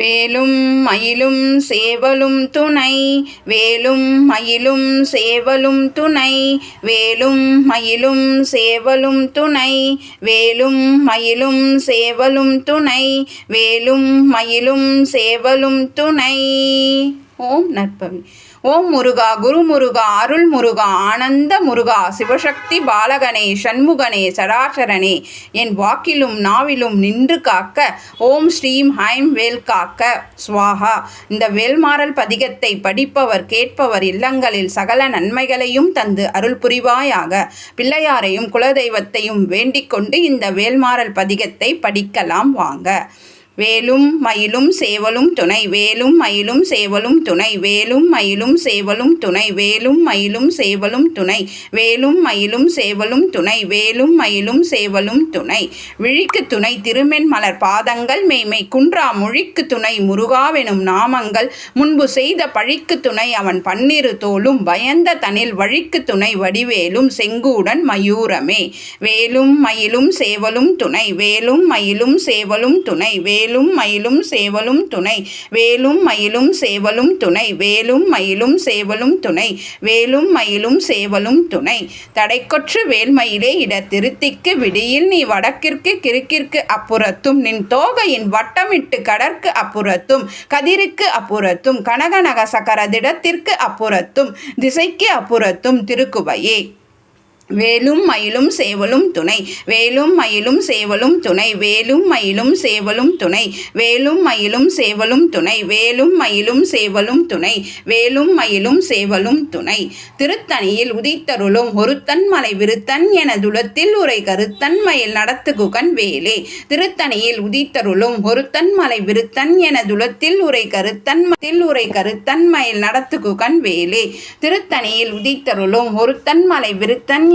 வேலும் மயிலும் சேவலும் துணை வேலும் மயிலும் சேவலும் துணை வேலும் மயிலும் சேவலும் துணை வேலும் மயிலும் சேவலும் துணை வேலும் மயிலும் சேவலும் துணை. ஓம் நற்பவி. ஓம் முருகா குரு முருகா அருள் முருகா ஆனந்த முருகா சிவசக்தி பாலகனே சண்முகனே சராசரனே என் வாக்கிலும் நாவிலும் நின்று காக்க ஓம் ஸ்ரீம் ஹைம் வேல் காக்க ஸ்வாஹா இந்த வேல்மாறல் பதிகத்தை படிப்பவர் கேட்பவர் இல்லங்களில் சகல நன்மைகளையும் தந்து அருள் புரிவாயாக. பிள்ளையாரையும் குலதெய்வத்தையும் வேண்டிக் கொண்டு இந்த வேல்மாறல் பதிகத்தை படிக்கலாம் வாங்க. வேலும் மயிலும் சேவலும் துணை வேலும் மயிலும் சேவலும் துணை வேலும் மயிலும் சேவலும் துணை வேலும் மயிலும் சேவலும் துணை வேலும் மயிலும் சேவலும் துணை வேலும் மயிலும் சேவலும் துணை. விழிக்கு துணை திருமென் மலர் பாதங்கள் மேய்மை குன்றா மொழிக்கு துணை முருகாவெனும் நாமங்கள். முன்பு செய்த பழிக்கு துணை அவன் பன்னிரு தோளும் பயந்த தனில் வழிக்கு துணை வடிவேலும் செங்கூடன் மயூரமே. வேலும் மயிலும் சேவலும் துணை வேலும் மயிலும் சேவலும் துணை வே வேலும் மயிலும் சேவலும் துணை. வேலும் மயிலும் சேவலும் துணை. வேலும் மயிலும் சேவலும் துணை. வேலும் மயிலும் சேவலும் துணை. தடைக்கொற்று வேல்மயிலே இட திருத்திக்கு விடியில் நீ வடக்கிற்கு கிறுக்கிற்கு அப்புறத்தும் நின் தோகையின் வட்டமிட்டு கடற்கு அப்புறத்தும் கதிருக்கு அப்புறத்தும் கனகநக சக்கரதிடத்திற்கு அப்புறத்தும் திசைக்கு அப்புறத்தும் திருக்குவையே. வேலும் மயிலும் சேவலும் துணை. வேலும் மயிலும் சேவலும் துணை. வேலும் மயிலும் சேவலும் துணை. வேலும் மயிலும் சேவலும் துணை. வேலும் மயிலும் சேவலும் துணை. வேலும் மயிலும் சேவலும் துணை. திருத்தணியில் உதித்தருளும் ஒருத்தன் மலை விருத்தன் என துளத்தில் உரை கருத்தன் மயில் நடத்து குகன் வேலே. திருத்தணியில் உதித்தருளும் ஒருத்தன் மலை விருத்தன் என துளத்தில் உரை கருத்தன் உரை கருத்தன் மயில் நடத்து குகன் வேலே. திருத்தணியில் உதித்தருளும் ஒருத்தன் மலை விருத்தன்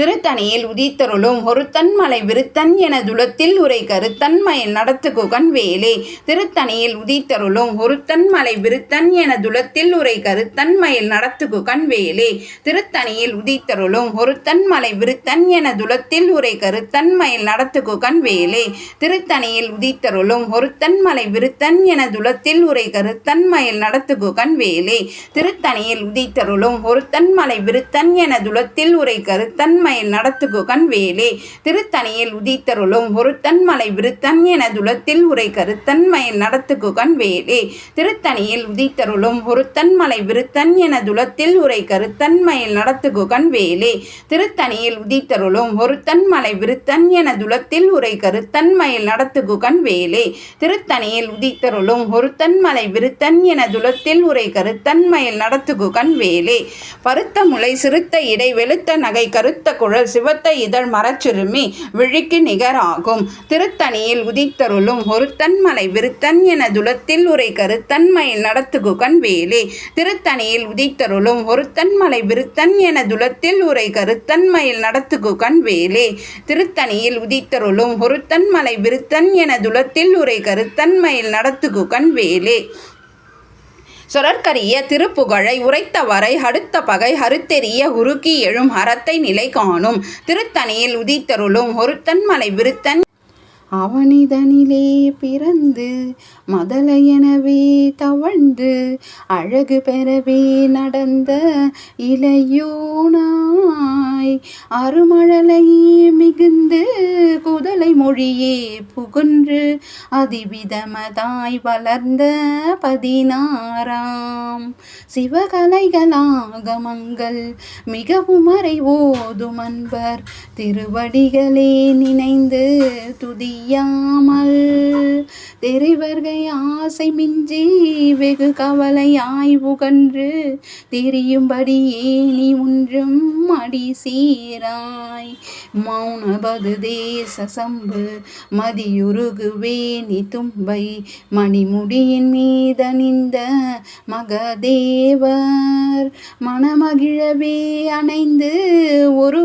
திருத்தணியில் உதித்தருளும் ஒரு ஒருத்தன்மலை விருத்தன் என துலத்தில் உரை கருத்தன்மையில் நடத்து குகன் வேலே. திருத்தணியில் உதித்தருளும் ஒருத்தன்மலை விருத்தன் என துலத்தில் உரை கருத்தன்மையில் நடத்து குகன் வேலே. திருத்தணியில் உதித்தருளும் ஒரு ஒருத்தன்மலை விருத்தன் என துலத்தில் உரை கருத்தன்மையில் நடத்து குகன் வேலே. திருத்தணியில் உதித்தருளும் ஒரு ஒருத்தன்மலை விருத்தன் என துலத்தில் உரை கருத்தன்மையில் நடத்து குகன் வேலே. திருத்தணியில் உதித்தருளும் ஒரு தன்மலை விருத்தன் என துலத்தில் உரை கருத்தன்மை திருமயில் நடத்துகுகன் வேலே திருத்தணியில் உதித்தருளும் ஒருத்தன் மலை விருத்தன் என துளத்தில் உரை கருத்தன் மயில் நடத்துகுகன் வேலே திருத்தணியில் உதித்தருளும் ஒருத்தன் மலை விருத்தன் என துளத்தில் உரை கருத்தன் மயில் நடத்துகுகன் வேலே திருத்தணியில் உதித்தருளும் ஒருத்தன் மலை விருத்தன் என துளத்தில் உரை கருத்தன் மயில் நடத்துகுகன் வேலே திருத்தணியில் உதித்தருளும் ஒருத்தன் மலை விருத்தன் என துளத்தில் உரை கருத்தன் மயில் நடத்துகுகன் வேலே பருத்த முளை சிறுத்த இடை வெளுத்த நகை கருத்த குழல் சிவத்த இதழ் மரச்சிறுமி விழிக்கு நிகராகும். திருத்தணியில் உதித்தருளும் ஒரு தன்மலை விருத்தன் என துலத்தில் உரை கருத்தன்மையில் நடத்துகு கண் வேலே திருத்தணியில் உதித்தருளும் ஒரு தன்மலை விருத்தன் என துலத்தில் உரை கருத்தன்மையில் நடத்துகு கண் வேலே திருத்தணியில் உதித்தருளும் ஒரு தன்மலை விருத்தன் என துலத்தில் உரை கருத்தன்மையில் நடத்துகு கண் வேலே சொரற்கரிய திருப்புகழை உரைத்தவரை அடுத்த பகை அறுத்தெறிய உருக்கி எழும் அறத்தை நிலை காணும் திருத்தணியில் உதித்தருளும் ஒருத்தன்மலை விருத்தன் அவனிதனிலே பிறந்து மதலையெனவே தவழ்ந்து அழகு பெறவே நடந்த இளையோனாய். அருமழலையே மிகுந்து குதலை மொழியே புகுன்று அதிவிதமதாய் வளர்ந்த பதினாறாம். சிவகலைகளாகமங்கள் மிகவும் அறிவோதும் அன்பர் திருவடிகளே நினைந்து துதி செய்யாமல் தெரிவர்கை ஆசை மிஞ்சி வெகு கவலையாய் புகன்று தெரியும்படி ஏனி ஒன்றும் அடி சீராய். மௌனபது தேச சம்பு மதியுருகுவேணி தும்பை மணிமுடியின் மீதனிந்த மகதேவர் மனமகிழவே அணைந்து ஒரு